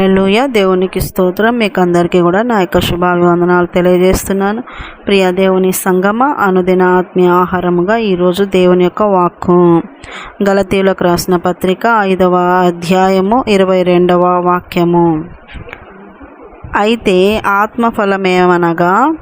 హలోయ దేవునికి స్తోత్రం. మీకు అందరికీ కూడా నా యొక్క శుభాభివందనాలు తెలియజేస్తున్నాను. ప్రియ దేవుని సంగమ అనుదిన ఆత్మీయ ఆహారముగా ఈరోజు దేవుని యొక్క వాక్కు. గలతీలకు రాసిన పత్రిక ఐదవ అధ్యాయము ఇరవై రెండవ వాక్యము. అయితే ఆత్మఫలమేమనగా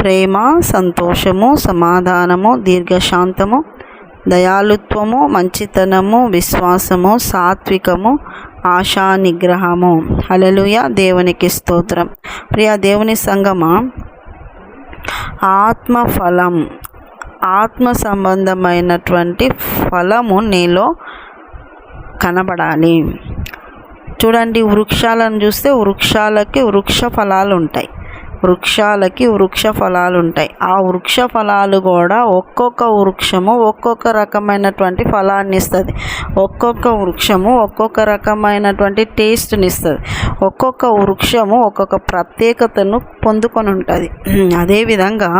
ప్రేమ సంతోషము సమాధానము దీర్ఘశాంతము దయాలుత్వము మంచితనము విశ్వాసము సాత్వికము ఆశా నిగ్రహము హలలుయ దేవునికి స్తోత్రం. ప్రియ దేవుని సంగమ? ఆత్మఫలం. ఆత్మ సంబంధమైనటువంటి ఫలము నీలో కనబడాలి. చూడండి వృక్షాలను చూస్తే వృక్షాలకి వృక్ష ఫలాలు ఉంటాయి వృక్షాలకి వృక్ష ఫలాలు ఉంటాయి ఆ వృక్ష ఫలాలు కూడా ఒక్కొక్క వృక్షము ఒక్కొక్క రకమైనటువంటి ఫలాన్ని ఇస్తుంది ఒక్కొక్క వృక్షము ఒక్కొక్క రకమైనటువంటి టేస్ట్ని ఇస్తుంది ఒక్కొక్క వృక్షము ఒక్కొక్క ప్రత్యేకతను పొందుకొని ఉంటుంది అదేవిధంగా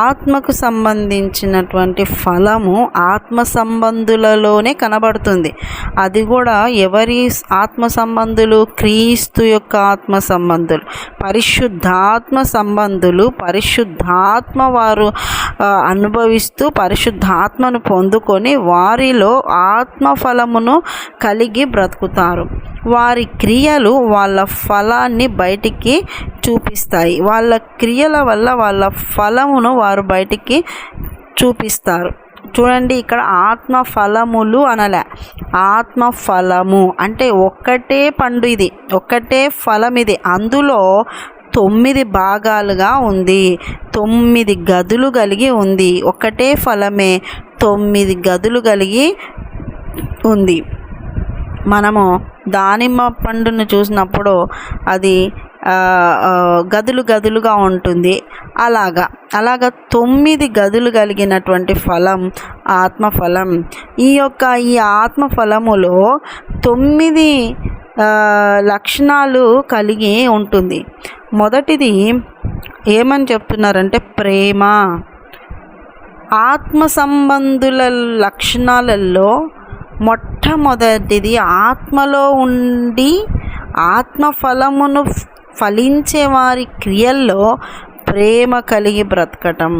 ఆత్మకు సంబంధించినటువంటి ఫలము ఆత్మ సంబంధులలోనే కనబడుతుంది. అది కూడా ఎవరి ఆత్మ సంబంధులు క్రీస్తు యొక్క ఆత్మ సంబంధులు పరిశుద్ధ ఆత్మ సంబంధులు పరిశుద్ధాత్మ వారు అనుభవిస్తూ పరిశుద్ధాత్మను పొందుకొని వారిలో ఆత్మ ఫలమును కలిగి బ్రతుకుతారు. వారి క్రియలు వాళ్ళ ఫలాన్ని బయటికి చూపిస్తాయి. వాళ్ళ క్రియల వల్ల వాళ్ళ ఫలమును వారు బయటికి చూపిస్తారు. చూడండి ఇక్కడ ఆత్మ ఫలములు అనలే. ఆత్మ ఫలము అంటే ఒక్కటే పండు ఇది ఒక్కటే ఫలం ఇది అందులో తొమ్మిది భాగాలుగా ఉంది. తొమ్మిది గదులు కలిగి ఉంది. ఒకటే ఫలమే తొమ్మిది గదులు కలిగి ఉంది. మనము దానిమ్మ పండును చూసినప్పుడు అది గదులు గదులుగా ఉంటుంది. అలాగా. అలాగా తొమ్మిది గదులు కలిగినటువంటి ఫలం ఆత్మఫలం. ఈ యొక్క ఈ ఆత్మఫలములో తొమ్మిది లక్షణాలు కలిగి ఉంటుంది. మొదటిది ఏమని చెప్తున్నారంటే ప్రేమ. ఆత్మ సంబంధుల లక్షణాలలో మొట్టమొదటిది ఆత్మలో ఉండి ఆత్మ ఫలమును ఫలించే వారి క్రియల్లో ప్రేమ కలిగి బ్రతకటం.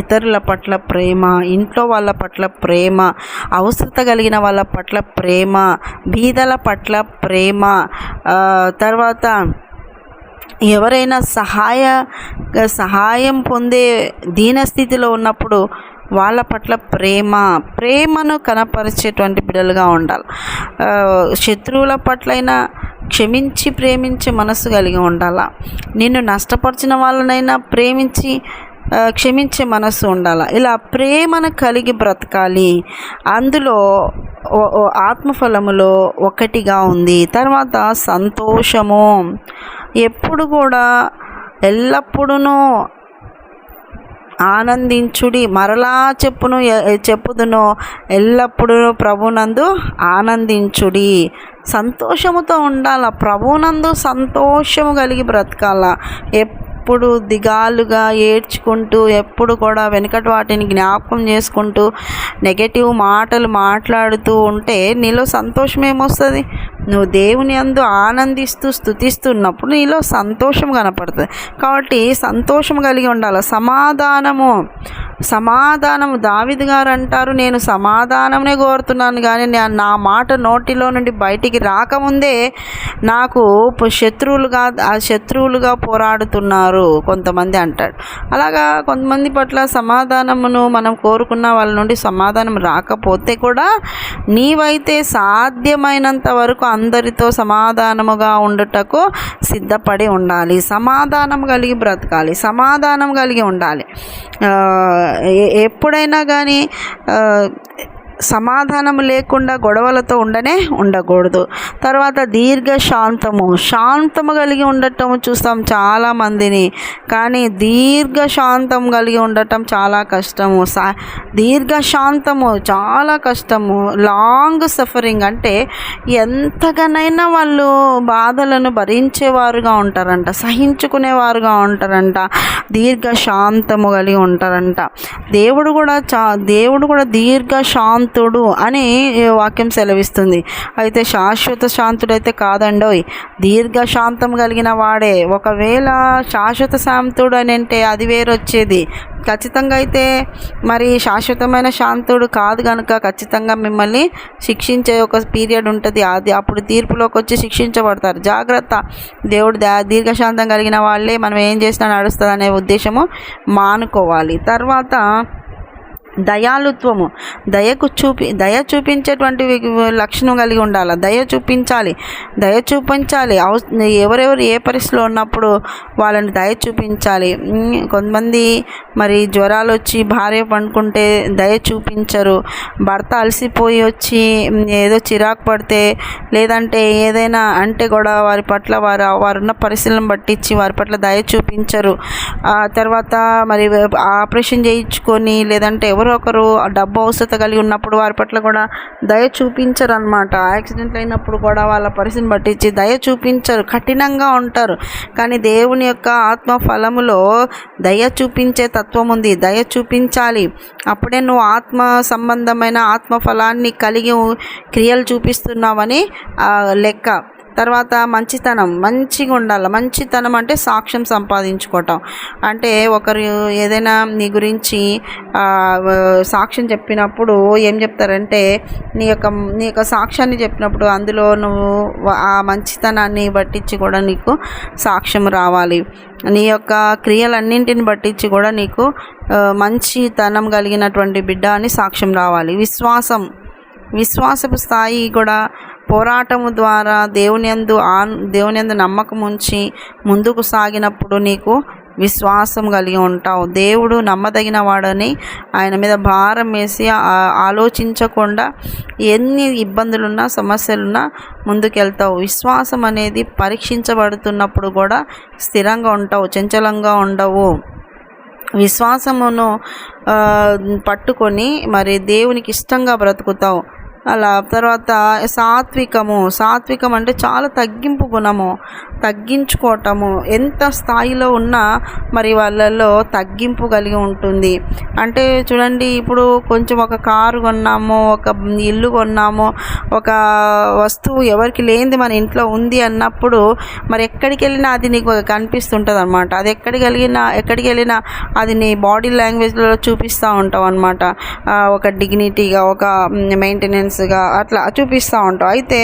ఇతరుల పట్ల ప్రేమ ఇంట్లో వాళ్ళ పట్ల ప్రేమ అవసరత కలిగిన వాళ్ళ పట్ల ప్రేమ బీదల పట్ల ప్రేమ తర్వాత ఎవరైనా సహాయ సహాయం పొందే దీనస్థితిలో ఉన్నప్పుడు వాళ్ళ పట్ల ప్రేమ ప్రేమను కనపరిచేటువంటి బిడ్డలుగా ఉండాలి. శత్రువుల పట్లైనా క్షమించి ప్రేమించే మనసు కలిగి ఉండాలా? నిన్ను నష్టపరిచిన వాళ్ళనైనా ప్రేమించి క్షమించే మనసు ఉండాలా? ఇలా ప్రేమను కలిగి బ్రతకాలి. అందులో ఆత్మఫలములో ఒకటిగా ఉంది. తర్వాత సంతోషము. ఎప్పుడు కూడా ఎల్లప్పుడూ ఆనందించుడి. మరలా చెప్పును చెప్పుదును. ఎల్లప్పుడూ ప్రభునందు ఆనందించుడి. సంతోషముతో ఉండాల? ప్రభునందు సంతోషము కలిగి బ్రతకాల? ఎప్పుడు దిగాలుగా ఏడ్చుకుంటూ ఎప్పుడు కూడా వెనుకటి వాటిని జ్ఞాపకం చేసుకుంటూ నెగటివ్ మాటలు మాట్లాడుతూ ఉంటే నీలో సంతోషం ఏమొస్తుంది? నువ్వు దేవుని అందు ఆనందిస్తూ స్థుతిస్తున్నప్పుడు నీలో సంతోషం కనపడుతుంది. కాబట్టి సంతోషం కలిగి ఉండాలి. సమాధానము సమాధానము దావిద్ గారు అంటారు నేను సమాధానమే కోరుతున్నాను కానీ నా- నా మాట నోటిలో నుండి బయటికి రాకముందే నాకు శత్రువులుగా శత్రువులుగా పోరాడుతున్నారు. కొంతమంది అంటాడు అలాగా కొంతమంది పట్ల సమాధానమును మనం కోరుకున్న వాళ్ళ నుండి సమాధానం రాకపోతే కూడా నీవైతే సాధ్యమైనంత వరకు అందరితో సమాధానముగా ఉండుటకు సిద్ధపడి ఉండాలి. సమాధానం కలిగి బ్రతకాలి. సమాధానం కలిగి ఉండాలి. ఎప్పుడైనా కానీ సమాధానం లేకుండా గొడవలతో ఉండనే ఉండకూడదు. తర్వాత దీర్ఘ శాంతము శాంతము కలిగి ఉండటం చూస్తాం చాలా మందిని కానీ దీర్ఘ శాంతం కలిగి ఉండటం చాలా కష్టము. సా దీర్ఘ శాంతము చాలా కష్టము. లాంగ్ సఫరింగ్ అంటే ఎంతగానైనా వాళ్ళు బాధలను భరించేవారుగా ఉంటారంట సహించుకునేవారుగా ఉంటారంట దీర్ఘ శాంతము కలిగి ఉంటారంట. దేవుడు కూడా చా దేవుడు కూడా దీర్ఘ శాంత శాంతుడు అని వాక్యం సెలవిస్తుంది. అయితే శాశ్వత శాంతుడైతే కాదండోయ్. దీర్ఘ శాంతం కలిగిన వాడే. ఒకవేళ శాశ్వత శాంతుడు అని అంటే అది వేరొచ్చేది. ఖచ్చితంగా అయితే మరి శాశ్వతమైన శాంతుడు కాదు కనుక ఖచ్చితంగా మిమ్మల్ని శిక్షించే ఒక పీరియడ్ ఉంటుంది. అది అప్పుడు తీర్పులోకి వచ్చి శిక్షించబడతారు. జాగ్రత్త. దేవుడు దీర్ఘశాంతం కలిగిన వాళ్ళే మనం ఏం చేసినా నడుస్తుంది అనే ఉద్దేశము మానుకోవాలి. తర్వాత దయాలుత్వము దయకు చూపి దయ చూపించేటువంటి లక్షణం కలిగి ఉండాలి. దయ చూపించాలి. దయ చూపించాలి. ఎవరెవరు ఏ పరిస్థితిలో ఉన్నప్పుడు వాళ్ళని దయ చూపించాలి. కొంతమంది మరి జ్వరాలు వచ్చి భార్య పండుకుంటే దయ చూపించరు. భర్త అలసిపోయి వచ్చి ఏదో చిరాకు పడితే లేదంటే ఏదైనా అంటే కూడా వారి పట్ల వారు వారున్న పరిస్థితులను బట్టించి వారి పట్ల దయ చూపించరు. తర్వాత మరి ఆపరేషన్ చేయించుకొని లేదంటే ఎవరు ఎవరో ఒకరు డబ్బు అవసరత కలిగి ఉన్నప్పుడు వారి పట్ల కూడా దయ చూపించరు అనమాట యాక్సిడెంట్ అయినప్పుడు కూడా వాళ్ళ పరిస్థితిని పట్టించి దయ చూపించరు. కఠినంగా ఉంటారు. కానీ దేవుని యొక్క ఆత్మ ఫలములో దయ చూపించే తత్వం ఉంది. దయ చూపించాలి. అప్పుడే నువ్వు ఆత్మ సంబంధమైన ఆత్మ ఫలాన్ని కలిగి క్రియలు చూపిస్తున్నావని లెక్క. తర్వాత మంచితనం మంచిగా ఉండాలి. మంచితనం అంటే సాక్ష్యం సంపాదించుకోవటం. అంటే ఒకరు ఏదైనా నీ గురించి సాక్ష్యం చెప్పినప్పుడు ఏం చెప్తారంటే నీ యొక్క నీ యొక్క సాక్ష్యాన్ని చెప్పినప్పుడు అందులో నువ్వు ఆ మంచితనాన్ని బట్టించి కూడా నీకు సాక్ష్యం రావాలి. నీ యొక్క క్రియలన్నింటిని బట్టించి కూడా నీకు మంచితనం కలిగినటువంటి బిడ్డ అని సాక్ష్యం రావాలి. విశ్వాసం. విశ్వాసపు స్థాయి కూడా పోరాటము ద్వారా దేవునియందు ఆన్ ఆ దేవుని నమ్మకం ఉంచి ముందుకు సాగినప్పుడు నీకు విశ్వాసం కలిగి ఉంటావు. దేవుడు నమ్మదగిన వాడని ఆయన మీద భారం వేసి ఆలోచించకుండా ఎన్ని ఇబ్బందులున్నా సమస్యలున్నా ముందుకెళ్తావు. విశ్వాసం అనేది పరీక్షించబడుతున్నప్పుడు కూడా స్థిరంగా ఉంటావు చంచలంగా ఉండవు. విశ్వాసమును పట్టుకొని మరి దేవునికి ఇష్టంగా బ్రతుకుతావు. అలా తర్వాత సాత్వికము. సాత్వికం అంటే చాలా తగ్గింపు గుణము. తగ్గించుకోవటము ఎంత స్థాయిలో ఉన్నా మరి వాళ్ళల్లో తగ్గింపు కలిగి ఉంటుంది. అంటే చూడండి ఇప్పుడు కొంచెం ఒక కారు కొన్నాము ఒక ఇల్లు కొన్నాము ఒక వస్తువు ఎవరికి లేనిది మన ఇంట్లో ఉంది అన్నప్పుడు మరి ఎక్కడికి వెళ్ళినా అది నీకు కనిపిస్తుంటుంది అనమాట అది ఎక్కడికి వెళ్ళినా ఎక్కడికి వెళ్ళినా అది నీ బాడీ లాంగ్వేజ్లో చూపిస్తూ ఉంటావు అనమాట ఒక డిగ్నిటీగా ఒక మెయింటెనెన్స్గా అట్లా చూపిస్తూ ఉంటావు. అయితే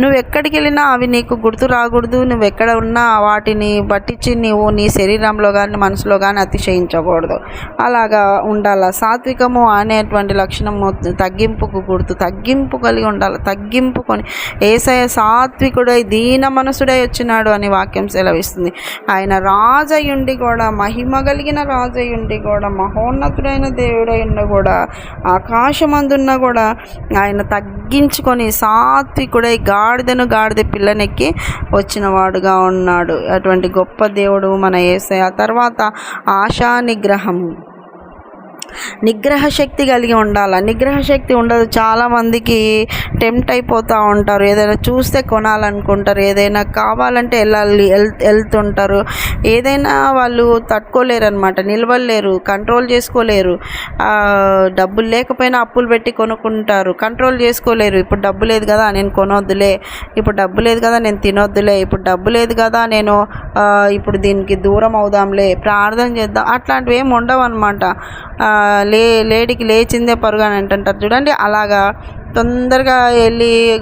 నువ్వు ఎక్కడికి వెళ్ళినా అవి నీకు గుర్తు రాకూడదు నువ్వు ఎక్కడ ఉన్నా వాటిని పట్టించి నీవు నీ శరీరంలో కానీ మనసులో కానీ అతిశయించకూడదు. అలాగా ఉండాలి. సాత్వికము అనేటువంటి లక్షణము తగ్గింపుకు గుర్తు. తగ్గింపు కలిగి ఉండాలి. తగ్గింపుకొని ఏసయ సాత్వికుడై దీన మనసుడై వచ్చినాడు అని వాక్యం సెలవిస్తుంది. ఆయన రాజయుండి కూడా మహిమ కలిగిన రాజయుండి కూడా మహోన్నతుడైన దేవుడై ఉన్న కూడా ఆకాశమందున్న కూడా ఆయన తగ్గించుకొని సాత్వికుడై గాడిదను గాడిద పిల్లనెక్కి వచ్చినవాడు దేవుడుగా ఉన్నాడు. అటువంటి గొప్ప దేవుడు మన ఏసయ తర్వాత ఆశా నిగ్రహము. నిగ్రహ శక్తి కలిగి ఉండాలి? నిగ్రహ శక్తి ఉండదు. చాలామందికి టెంప్ట్ అయిపోతూ ఉంటారు. ఏదైనా చూస్తే కొనాలనుకుంటారు. ఏదైనా కావాలంటే వెళ్ళాలి వెళ్తుంటారు. ఏదైనా వాళ్ళు తట్టుకోలేరు అనమాట నిలవలేరు కంట్రోల్ చేసుకోలేరు. డబ్బులు లేకపోయినా అప్పులు పెట్టి కొనుక్కుంటారు. కంట్రోల్ చేసుకోలేరు. ఇప్పుడు డబ్బు లేదు కదా నేను కొనొద్దులే. ఇప్పుడు డబ్బు లేదు కదా నేను తినొద్దులే. ఇప్పుడు డబ్బు లేదు కదా నేను ఇప్పుడు దీనికి దూరం అవుదాంలే. ప్రార్థన చేద్దాం. అట్లాంటివి ఏమి ఉండవు అనమాట లే లేడీకి లేచిందే పరుగు అని అంటుంటారు చూడండి అలాగా తొందరగా వెళ్ళి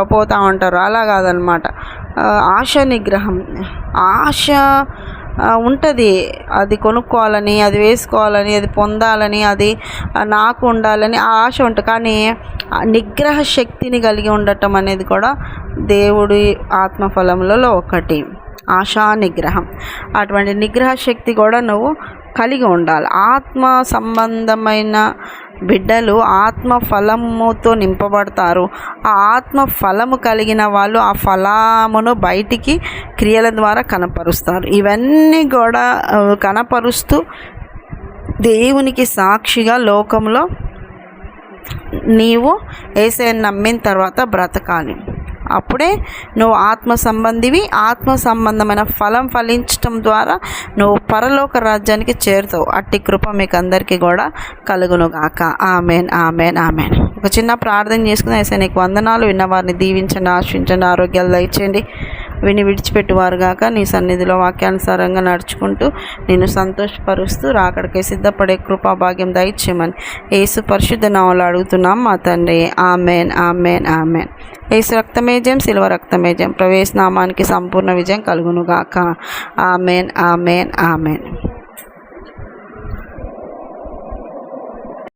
పోతూ ఉంటారు. అలా కాదనమాట. ఆశ నిగ్రహం. ఆశ ఉంటుంది. అది కొనుక్కోవాలని అది వేసుకోవాలని అది పొందాలని అది నాకు ఉండాలని ఆ ఆశ ఉంటుంది. కానీ నిగ్రహ శక్తిని కలిగి ఉండటం అనేది కూడా దేవుడి ఆత్మఫలములలో ఒకటి. ఆశా నిగ్రహం. అటువంటి నిగ్రహ శక్తి కూడా నువ్వు కలిగి ఉండాలి. ఆత్మ సంబంధమైన బిడ్డలు ఆత్మ ఫలముతో నింపబడతారు. ఆ ఆత్మ ఫలము కలిగిన వాళ్ళు ఆ ఫలమును బయటికి క్రియల ద్వారా కనపరుస్తారు. ఇవన్నీ కూడా కనపరుస్తూ దేవునికి సాక్షిగా లోకంలో నీవు ఏసే నమ్మిన తర్వాత బ్రతకాలి. అప్పుడే నువ్వు ఆత్మ సంబంధివి ఆత్మ సంబంధమైన ఫలం ఫలించటం ద్వారా నువ్వు పరలోక రాజ్యానికి చేరుతావు. అట్టి కృప మీకు అందరికీ కూడా కలుగునుగాక. Amen amen amen. ఒక చిన్న ప్రార్థన చేసుకుని అయితే నీకు వందనాలు. విన్న వారిని దీవించండి ఆశించండి ఆరోగ్యాలు దయచేయండి. విని విడిచిపెట్టువారుగాక నీ సన్నిధిలో వాక్యానుసారంగా నడుచుకుంటూ నేను సంతోషపరుస్తూ రాకడికే సిద్ధపడే కృపాభాగ్యం దయచేయమని ఏసు పరిశుద్ధ నావలు అడుగుతున్నాం మా తండ్రి. Amen amen amen. ఏసు రక్తమేజం శిల్వ రక్తమేజం ప్రవేశ నామానికి సంపూర్ణ విజయం కలుగునుగాక. Amen amen amen.